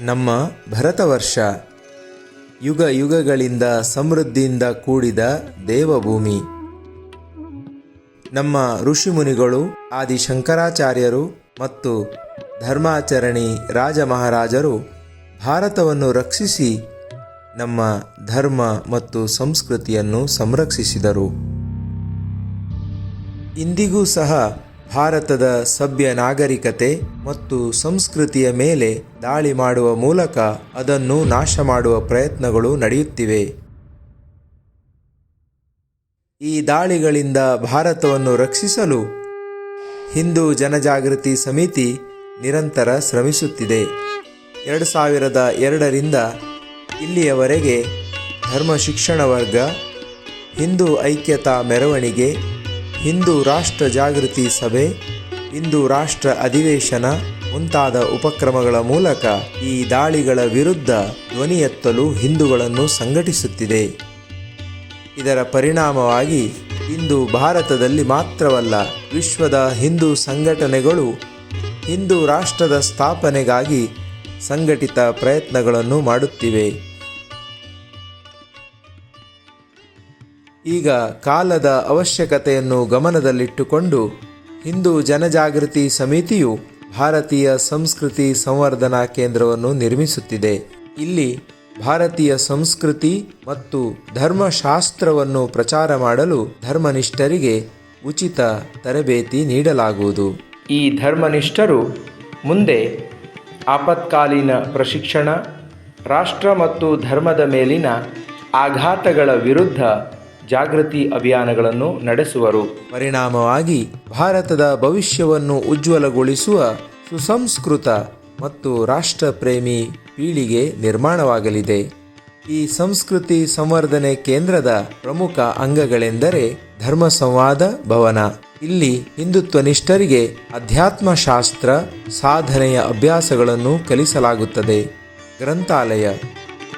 ನಮ್ಮ ಭರತವರ್ಷ ಯುಗ ಯುಗಗಳಿಂದ ಸಮೃದ್ಧಿಯಿಂದ ಕೂಡಿದ ದೇವಭೂಮಿ. ನಮ್ಮ ಋಷಿಮುನಿಗಳು ಆದಿ ಶಂಕರಾಚಾರ್ಯರು ಮತ್ತು ಧರ್ಮಾಚರಣಿ ರಾಜ ಮಹಾರಾಜರು ಭಾರತವನ್ನು ರಕ್ಷಿಸಿ ನಮ್ಮ ಧರ್ಮ ಮತ್ತು ಸಂಸ್ಕೃತಿಯನ್ನು ಸಂರಕ್ಷಿಸಿದರು. ಇಂದಿಗೂ ಸಹ ಭಾರತದ ಸಭ್ಯ ನಾಗರಿಕತೆ ಮತ್ತು ಸಂಸ್ಕೃತಿಯ ಮೇಲೆ ದಾಳಿ ಮಾಡುವ ಮೂಲಕ ಅದನ್ನು ನಾಶ ಮಾಡುವ ಪ್ರಯತ್ನಗಳು ನಡೆಯುತ್ತಿವೆ. ಈ ದಾಳಿಗಳಿಂದ ಭಾರತವನ್ನು ರಕ್ಷಿಸಲು ಹಿಂದೂ ಜನಜಾಗೃತಿ ಸಮಿತಿ ನಿರಂತರ ಶ್ರಮಿಸುತ್ತಿದೆ. ಎರಡು ಸಾವಿರದ ಎರಡರಿಂದ ಇಲ್ಲಿಯವರೆಗೆ ಧರ್ಮ ಶಿಕ್ಷಣ ವರ್ಗ, ಹಿಂದೂ ಐಕ್ಯತಾ ಮೆರವಣಿಗೆ ಹಿಂದೂ ರಾಷ್ಟ್ರ ಜಾಗೃತಿ ಸಭೆ, ಹಿಂದೂ ರಾಷ್ಟ್ರ ಅಧಿವೇಶನ ಮುಂತಾದ ಉಪಕ್ರಮಗಳ ಮೂಲಕ ಈ ದಾಳಿಗಳ ವಿರುದ್ಧ ಧ್ವನಿ ಎತ್ತಲು ಹಿಂದೂಗಳನ್ನು ಸಂಘಟಿಸುತ್ತಿದೆ. ಇದರ ಪರಿಣಾಮವಾಗಿ ಇಂದು ಭಾರತದಲ್ಲಿ ಮಾತ್ರವಲ್ಲ, ವಿಶ್ವದ ಹಿಂದೂ ಸಂಘಟನೆಗಳು ಹಿಂದೂ ರಾಷ್ಟ್ರದ ಸ್ಥಾಪನೆಗಾಗಿ ಸಂಘಟಿತ ಪ್ರಯತ್ನಗಳನ್ನು ಮಾಡುತ್ತಿವೆ. ಈಗ ಕಾಲದ ಅವಶ್ಯಕತೆಯನ್ನು ಗಮನದಲ್ಲಿಟ್ಟುಕೊಂಡು ಹಿಂದೂ ಜನಜಾಗೃತಿ ಸಮಿತಿಯು ಭಾರತೀಯ ಸಂಸ್ಕೃತಿ ಸಂವರ್ಧನಾ ಕೇಂದ್ರವನ್ನು ನಿರ್ಮಿಸುತ್ತಿದೆ. ಇಲ್ಲಿ ಭಾರತೀಯ ಸಂಸ್ಕೃತಿ ಮತ್ತು ಧರ್ಮಶಾಸ್ತ್ರವನ್ನು ಪ್ರಚಾರ ಮಾಡಲು ಧರ್ಮನಿಷ್ಠರಿಗೆ ಉಚಿತ ತರಬೇತಿ ನೀಡಲಾಗುವುದು. ಈ ಧರ್ಮನಿಷ್ಠರು ಮುಂದೆ ಆಪತ್ಕಾಲೀನ ಪ್ರಶಿಕ್ಷಣ, ರಾಷ್ಟ್ರ ಮತ್ತು ಧರ್ಮದ ಮೇಲಿನ ಆಘಾತಗಳ ವಿರುದ್ಧ ಜಾಗೃತಿ ಅಭಿಯಾನಗಳನ್ನು ನಡೆಸುವರು. ಪರಿಣಾಮವಾಗಿ ಭಾರತದ ಭವಿಷ್ಯವನ್ನು ಉಜ್ವಲಗೊಳಿಸುವ ಸುಸಂಸ್ಕೃತ ಮತ್ತು ರಾಷ್ಟ್ರಪ್ರೇಮಿ ಪೀಳಿಗೆ ನಿರ್ಮಾಣವಾಗಲಿದೆ. ಈ ಸಂಸ್ಕೃತಿ ಸಂವರ್ಧನೆ ಕೇಂದ್ರದ ಪ್ರಮುಖ ಅಂಗಗಳೆಂದರೆ ಧರ್ಮ ಸಂವಾದ ಭವನ. ಇಲ್ಲಿ ಹಿಂದುತ್ವ ನಿಷ್ಠರಿಗೆ ಅಧ್ಯಾತ್ಮ ಶಾಸ್ತ್ರ ಸಾಧನೆಯ ಅಭ್ಯಾಸಗಳನ್ನು ಕಲಿಸಲಾಗುತ್ತದೆ. ಗ್ರಂಥಾಲಯ.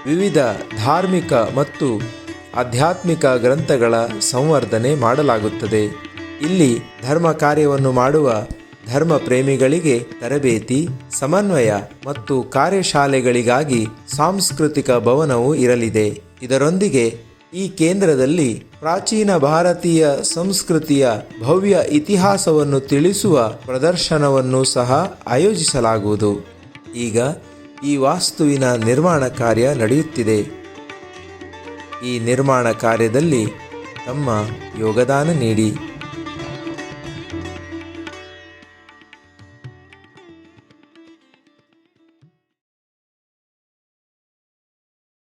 ವಿವಿಧ ಧಾರ್ಮಿಕ ಮತ್ತು ಆಧ್ಯಾತ್ಮಿಕ ಗ್ರಂಥಗಳ ಸಂವರ್ಧನೆ ಮಾಡಲಾಗುತ್ತದೆ. ಇಲ್ಲಿ ಧರ್ಮ ಕಾರ್ಯವನ್ನು ಮಾಡುವ ಧರ್ಮ ಪ್ರೇಮಿಗಳಿಗೆ ತರಬೇತಿ, ಸಮನ್ವಯ ಮತ್ತು ಕಾರ್ಯಶಾಲೆಗಳಿಗಾಗಿ ಸಾಂಸ್ಕೃತಿಕ ಭವನವು ಇರಲಿದೆ. ಇದರೊಂದಿಗೆ ಈ ಕೇಂದ್ರದಲ್ಲಿ ಪ್ರಾಚೀನ ಭಾರತೀಯ ಸಂಸ್ಕೃತಿಯ ಭವ್ಯ ಇತಿಹಾಸವನ್ನು ತಿಳಿಸುವ ಪ್ರದರ್ಶನವನ್ನು ಸಹ ಆಯೋಜಿಸಲಾಗುವುದು. ಈಗ ಈ ವಾಸ್ತುವಿನ ನಿರ್ಮಾಣ ಕಾರ್ಯ ನಡೆಯುತ್ತಿದೆ. ಈ ನಿರ್ಮಾಣ ಕಾರ್ಯದಲ್ಲಿ ತಮ್ಮ ಯೋಗದಾನ ನೀಡಿ.